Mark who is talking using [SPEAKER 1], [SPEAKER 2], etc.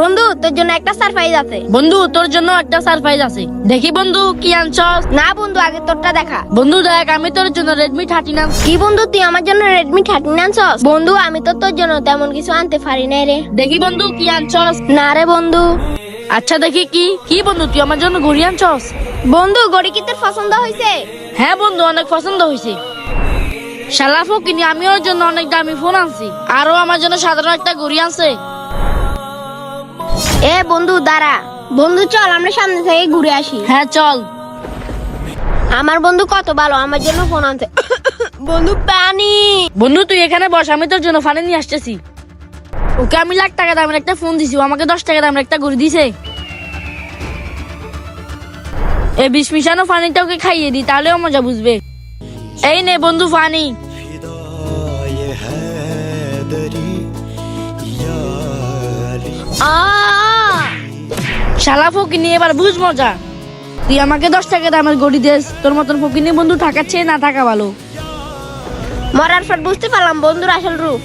[SPEAKER 1] বন্ধু তোর জন্য একটা সারপ্রাইজ আছে।
[SPEAKER 2] বন্ধু তোর জন্য একটা সারপ্রাইজ আছে। দেখি বন্ধু কি আনছস?
[SPEAKER 1] না বন্ধু আগে তোরটা দেখা।
[SPEAKER 2] বন্ধু দেখ আমি তোর জন্য রেডমি থার্টিন আনছি।
[SPEAKER 1] কি বন্ধু তুই আমার জন্য রেডমি থার্টিন আনছস? বন্ধু আমি তো তোর জন্য তেমন কিছু আনতে পারি না রে।
[SPEAKER 2] দেখি বন্ধু কি আনছস?
[SPEAKER 1] না রে বন্ধু।
[SPEAKER 2] আচ্ছা দেখি কি কি বন্ধু তুই আমার জন্য ঘড়ি আনছস?
[SPEAKER 1] বন্ধু গড়ি কি তোর পছন্দ হয়েছে
[SPEAKER 2] হ্যাঁ বন্ধু অনেক পছন্দ হয়েছে শালা ফকিনি আমি ওর জন্য অনেক দামি ফোন আনছি। আরও আমার জন্য সাধারণ একটা ঘড়ি আনছে।
[SPEAKER 1] এ বন্ধু দাঁড়া। বন্ধু চল আমরা সামনে থেকে ঘুরে আসি।
[SPEAKER 2] হ্যাঁ চল।
[SPEAKER 1] আমার বন্ধু কত ভালো আমার জন্য ফোন আনছে। বন্ধু পানি।
[SPEAKER 2] বন্ধু তুই এখানে বস আমি তোর জন্য পানি নিয়ে আসতেছি। ওকে আমি লাখ টাকা দামের একটা ফোন দিছি ও আমাকে দশ টাকা দামের একটা ঘুরে দিছে। এ বিষ মিশানো পানিটা ওকে খাইয়ে দি তাহলেও মজা বুঝবে। এই নে বন্ধু ফানি
[SPEAKER 1] আ
[SPEAKER 2] শালা ফকিনি, এবার বুঝ মজা। তুই আমাকে দশ টাকা দামের গড়ি দেস তোর মতন ফকিনি বন্ধু থাকাচ্ছে না থাকা ভালো।
[SPEAKER 1] মরার পর বুঝতে পারলাম, বন্ধুর আসল রূপ।